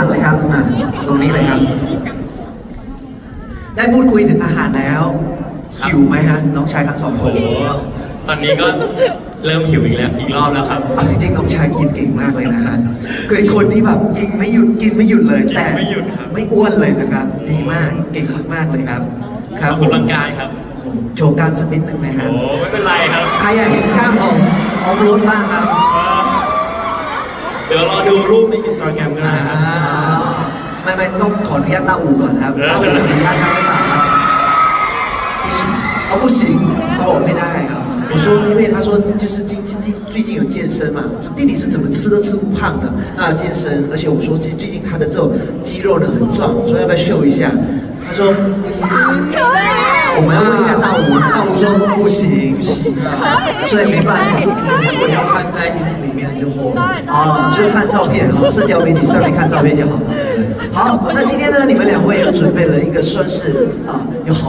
ลังเลยครับอะตรงนี้เลยครับ ได้พูดคุยถึงอาหารแล้วหิวไหมฮะน้องชายทั้งสองคโอ้นโหตอนนี้ก็เริ่มหิวอีกแล้วอีกรอบแล้วครับ เอาจริงๆน้องชายกินเก่งมากเลยนะฮะคือคนที่แบบกินไม่หยุดกินไม่หยุดเลย กินแต่ไม่หยุดครับ ไม่อ้วนเลยนะครับ ดีมากเก่งมากๆเลยครับคอรัอบกกำลังกายครับ โชว์กล้ามสักนิดหนึ่งไหมฮะ โอ้ไม่เป็นไรครับ ใครอยากเห็นกล้ามของออฟโรดบ้างครับ เดี๋ยวรอดูรูปในอินสตาแกรมก็ได้นะครับ ไม่ไม่ต้องขออนุญาตต้าอูก่อนครับ เออ ต้าอูอนุญาตทำได้เปล่าครับ不行哦不行哦ไม่ได้ครับ我说因为他说就是近近近最近有健身嘛这弟弟是怎么吃都吃不胖的啊健身而且我说最最近他的这种肌肉呢很壮我说要不要秀一下他说我们要问一下大吴大吴说不行不行啊所以没办法 在你里面之后。啊，就看照片啊，社交媒体上面看照片就好了。好，那今天呢，你们两位又准备了一个算是啊有好。